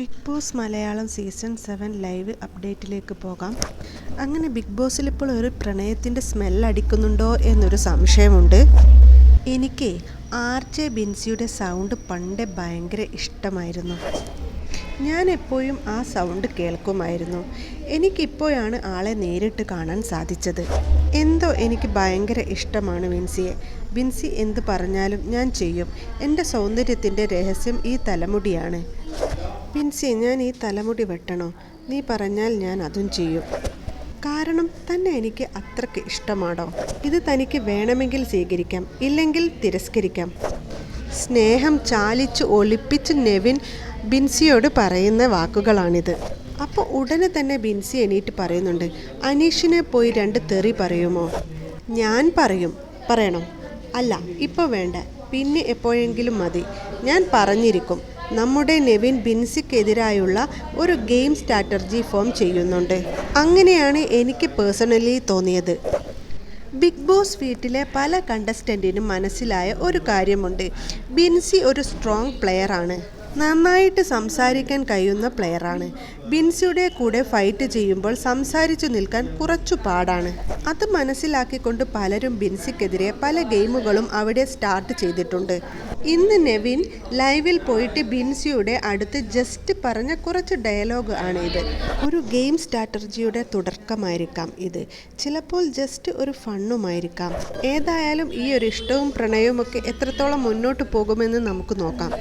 Bigg Boss Malayalam season seven live അപ്ഡേറ്റിലേക്ക് പോകാം. അങ്ങനെ big ബോസിൽ ഇപ്പോൾ ഒരു പ്രണയത്തിന്റെ സ്മെൽ അടിക്കുന്നുണ്ടോ എന്നൊരു സംശയമുണ്ട്. എനിക്ക് ആർ ജെ ബിൻസിയുടെ സൗണ്ട് പണ്ടേ ഭയങ്കര ഇഷ്ടമായിരുന്നു. ഞാൻ എപ്പോഴും ആ സൗണ്ട് കേൾക്കുമായിരുന്നു. എനിക്കിപ്പോഴാണ് ആളെ നേരിട്ട് കാണാൻ സാധിച്ചത്. എന്തോ എനിക്ക് ഭയങ്കര ഇഷ്ടമാണ് ബിൻസിയെ. ബിൻസി എന്ത് പറഞ്ഞാലും ഞാൻ ചെയ്യും. എന്റെ സൗന്ദര്യത്തിന്റെ രഹസ്യം ഈ തലമുടിയാണ്. ബിൻസി ഞാൻ ഈ തലമുടി വെട്ടണോ? നീ പറഞ്ഞാൽ ഞാൻ അതും ചെയ്യും. കാരണം തന്നെ എനിക്ക് അത്രയ്ക്ക് ഇഷ്ടമാണോ ഇത് തനിക്ക് വേണമെങ്കിൽ സ്വീകരിക്കാം ഇല്ലെങ്കിൽ തിരസ്കരിക്കാം. സ്നേഹം ചാലിച്ച് ഒളിപ്പിച്ച് നെവിൻ ബിൻസിയോട് പറയുന്ന വാക്കുകളാണിത്. അപ്പോൾ ഉടനെ തന്നെ ബിൻസി എണീറ്റ് പറയുന്നുണ്ട് അനീഷിനെ പോയി രണ്ട് തെറി പറയുമോ? ഞാൻ പറയും. പറയണം. അല്ല ഇപ്പോൾ വേണ്ട. പിന്നെ എപ്പോഴെങ്കിലും മതി. ഞാൻ പറഞ്ഞിരിക്കും. നമ്മുടെ നെവിൻ ബിൻസിക്കെതിരായുള്ള ഒരു ഗെയിം സ്ട്രാറ്റജി ഫോം ചെയ്യുന്നുണ്ട്. അങ്ങനെയാണ് എനിക്ക് പേഴ്സണലി തോന്നിയത്. ബിഗ് ബോസ് വീട്ടിലെ പല കണ്ടസ്റ്റന്റിനും മനസ്സിലായ ഒരു കാര്യമുണ്ട്. ബിൻസി ഒരു സ്ട്രോങ് പ്ലെയറാണ്. നന്നായിട്ട് സംസാരിക്കാൻ കഴിയുന്ന പ്ലെയറാണ്. ബിൻസിയുടെ കൂടെ ഫൈറ്റ് ചെയ്യുമ്പോൾ സംസാരിച്ചു നിൽക്കാൻ കുറച്ചു പാടാണ്. അത് മനസ്സിലാക്കിക്കൊണ്ട് പലരും ബിൻസിക്കെതിരെ പല ഗെയിമുകളും അവിടെ സ്റ്റാർട്ട് ചെയ്തിട്ടുണ്ട്. ഇന്ന് നെവിൻ ലൈവിൽ പോയിട്ട് ബിൻസിയുടെ അടുത്ത് ജസ്റ്റ് പറഞ്ഞ കുറച്ച് ഡയലോഗ് ആണ് ഇത്. ഒരു ഗെയിം സ്ട്രാറ്റജിയുടെ തുടക്കമായിരിക്കാം ഇത്. ചിലപ്പോൾ ജസ്റ്റ് ഒരു ഫണ്ണുമായിരിക്കാം. ഏതായാലും ഈ ഒരു ഇഷ്ടവും പ്രണയവും ഒക്കെ എത്രത്തോളം മുന്നോട്ട് പോകുമെന്ന് നമുക്ക് നോക്കാം.